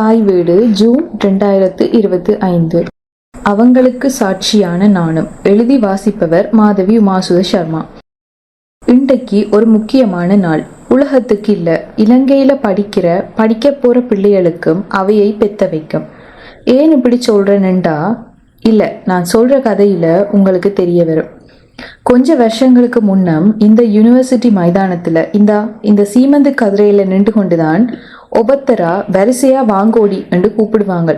தாய் வீடு ஜூன் ரெண்டாயிரத்து இருபத்தி ஐந்து. அவங்களுக்கு சாட்சியான நாணம். எழுதி வாசிப்பவர் மாதவி உமாசுத சர்மா. இன்றைக்கு ஒரு முக்கியமான நாள். உலகத்துக்கு இல்ல இலங்கையில படிக்கிற படிக்க போற பிள்ளைகளுக்கும் அவையை பெத்த வைக்கும். ஏன் இப்படி சொல்றேன்னுண்டா இல்ல நான் சொல்ற கதையில உங்களுக்கு தெரிய வரும். கொஞ்ச வருஷங்களுக்கு முன்னம் இந்த யூனிவர்சிட்டி மைதானத்துல இந்த இந்த சீமந்து கதிரையில நின்று கொண்டுதான் ஒபத்தரா வரிசையா வாங்கோடி என்று கூப்பிடுவாங்க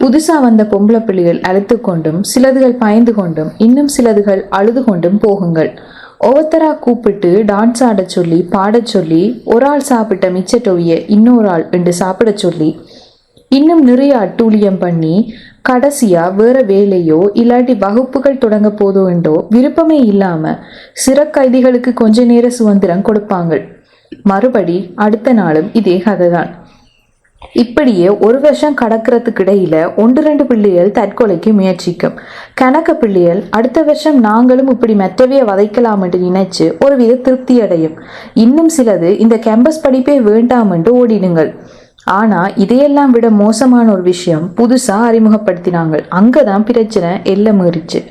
புதுசா வந்த பொம்பளை பிள்ளைகள் அழைத்து கொண்டும் சிலதுகள் பயந்து கொண்டும் இன்னும் சிலதுகள் அழுது கொண்டும் போகுங்கள். ஒவ்வொருத்தரா கூப்பிட்டு டான்ஸ் ஆடச் சொல்லி பாடச் சொல்லி ஒரு ஆள் சாப்பிட்ட மிச்ச டொவிய இன்னொரு ஆள் என்று சாப்பிடச் சொல்லி இன்னும் நிறைய அட்டூழியம் பண்ணி கடைசியா வேற வேலையோ இல்லாட்டி வகுப்புகள் தொடங்க போதோ என்றோ விருப்பமே இல்லாம சிறக்கைதிகளுக்கு கொஞ்ச நேர சுதந்திரம் கொடுப்பாங்க மறுபடி அடுத்த நாளும் இதே கதைதான். இப்படியே ஒரு வருஷம் கடக்கிறதுக்கு இடையில ஒன்று ரெண்டு பிள்ளைகள் தற்கொலைக்கு முயற்சிக்கும். கணக்க பிள்ளைகள் அடுத்த வருஷம் நாங்களும் இப்படி மெத்தவையை வதைக்கலாம் என்று நினைச்சு ஒருவித திருப்தி அடையும். இன்னும் சிலது இந்த கேம்பஸ் படிப்பே வேண்டாம் என்று ஓடிடுங்கள். ஆனா இதையெல்லாம் விட மோசமான ஒரு விஷயம் புதுசா அறிமுகப்படுத்தினாங்க. அங்கதான் பிரச்சனை எல்லை மீறிச்சு.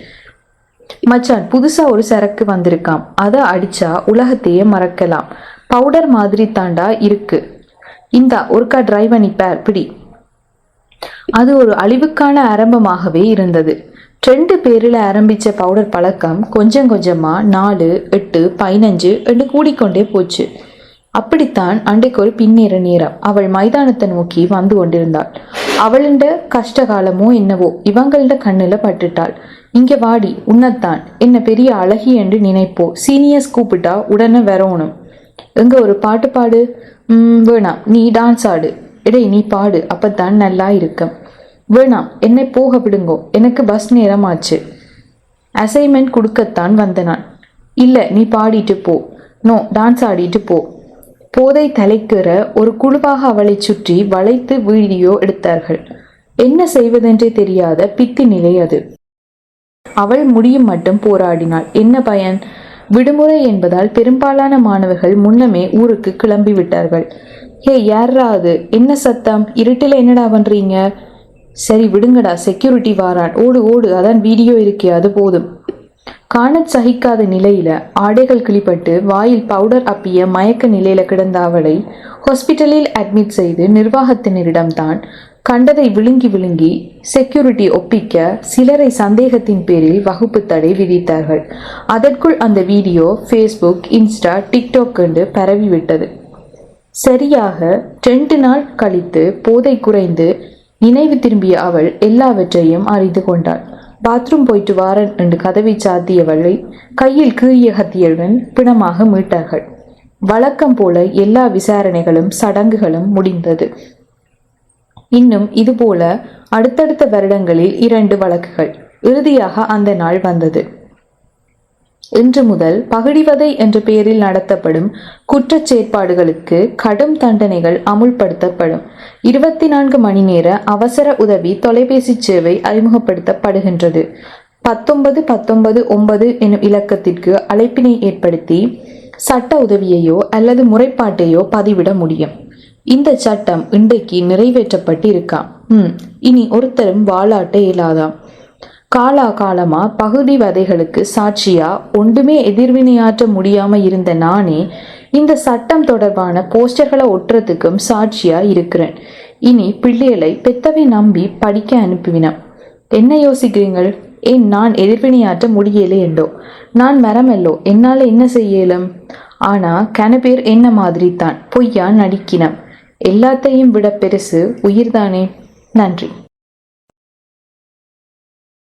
மச்சான் புதுசா ஒரு சரக்கு வந்திருக்காம். அதை அடிச்சா உலகத்தையே மறக்கலாம். பவுடர் மாதிரி தாண்டா இருக்கு. இந்தா ஒருக்கா ட்ரை பண்ணி பிடி. அது ஒரு அழிவுக்கான ஆரம்பமாகவே இருந்தது. ட்ரெண்டு பேரில் ஆரம்பித்த பவுடர் பழக்கம் கொஞ்சம் கொஞ்சமாக நாலு எட்டு பதினஞ்சு என்று கூடிக்கொண்டே போச்சு. அப்படித்தான் அன்றைக்கு ஒரு பின்னேற நேரம் அவள் மைதானத்தை நோக்கி வந்து கொண்டிருந்தாள். அவளுண்ட கஷ்ட காலமோ என்னவோ இவங்கள கண்ணில் பட்டுட்டாள். இங்கே வாடி உன்னத்தான். என்ன பெரிய அழகி என்று நினைப்போ. சீனியர்ஸ் கூப்பிட்டா உடனே வரணும். எங்க ஒரு பாட்டு பாடு? உம் வேணாம். நீ டான்ஸ் ஆடு. இடே நீ பாடு. அப்பத்தான் நல்லா இருக்கும். வேணாம். என்னை போக விடுங்கோ. எனக்கு பஸ் நேரம் ஆச்சு அசைன்மெண்ட் கொடுக்கத்தான் வந்த நான். இல்லை நீ பாடிட்டு போ. நோ டான்ஸ் ஆடிட்டு போ. போதை தலைக்கிற ஒரு குழுவாக அவளை சுற்றி வளைத்து வீடியோ எடுத்தார்கள். என்ன செய்வதென்றே தெரியாத பித்தி நிலை அது. அவள் முடியும் மட்டும் போராடினாள். என்ன பயன்? விடுமுறை என்பதால் பெரும்பாலான மாணவர்கள் முன்னமே ஊருக்கு கிளம்பி விட்டார்கள். ஹே யாரா அது? என்ன சத்தம்? இருட்டில் என்னடா பண்றீங்க? சரி விடுங்கடா. செக்யூரிட்டி வாரான். ஓடு ஓடு. அதான் வீடியோ இருக்கே. அது போதும். காண சகிக்காத நிலையில ஆடைகள் கிளிப்பட்டு வாயில் பவுடர் அப்பிய மயக்க நிலையில கிடந்த அவளை ஹாஸ்பிட்டலில் அட்மிட் செய்து நிர்வாகத்தினரிடம்தான் கண்டதை விழுங்கி விழுங்கி செக்யூரிட்டி ஒப்பிக்க சிலரை சந்தேகத்தின் பேரில் வகுப்பு தடை விதித்தார்கள். அதற்குள் அந்த வீடியோ ஃபேஸ்புக் இன்ஸ்டா டிக்டாக் கண்டு பரவிவிட்டது. சரியாக ரெண்டு நாள் கழித்து போதை குறைந்து நினைவு திரும்பிய அவள் எல்லாவற்றையும் அறிந்து கொண்டாள். பாத்ரூம் போயிட்டு வாரன் என்று கதவை சாத்தியவளை கையில் கீறிய கத்தியுடன் பிணமாக மீட்டார்கள். வழக்கம் போல எல்லா விசாரணைகளும் சடங்குகளும் முடிந்தது. இன்னும் இதுபோல அடுத்தடுத்த வருடங்களில் இரண்டு வழக்குகள். இறுதியாக அந்த நாள் வந்தது. இன்று முதல் பகடிவதை என்ற பெயரில் நடத்தப்படும் குற்றச் செயற்பாடுகளுக்கு கடும் தண்டனைகள் அமுல்படுத்தப்படும். இருபத்தி நான்கு மணி நேர அவசர உதவி தொலைபேசி சேவை அறிமுகப்படுத்தப்படுகின்றது. பத்தொன்பது பத்தொன்பது ஒன்பது எனும் இலக்கத்திற்கு அழைப்பினை ஏற்படுத்தி சட்ட உதவியையோ அல்லது முறைப்பாட்டையோ பதிவிட முடியும். இந்த சட்டம் இன்றைக்கு நிறைவேற்றப்பட்டிருக்காம். ம் இனி ஒருத்தரும் வாழாட்ட இயலாதாம். காலா காலமா பகுதி வதைகளுக்கு சாட்சியா ஒன்றுமே எதிர்வினையாற்ற முடியாம இருந்த நானே இந்த சட்டம் தொடர்பான போஸ்டர்களை ஒட்டுறதுக்கும் சாட்சியா இருக்கிறேன். இனி பிள்ளைகளை பெத்தவை நம்பி படிக்க அனுப்புவினேன் என்ன யோசிக்கிறீங்கள்? ஏன் நான் எதிர்வினையாற்ற முடியலை என்றோ? நான் மரமல்லோ என்னால் என்ன செய்யலும்? ஆனா கன பேர் என்ன மாதிரி தான் பொய்யா நடிக்கினம். எல்லாத்தையும் விட பெருசு உயிர்தானே? நன்றி.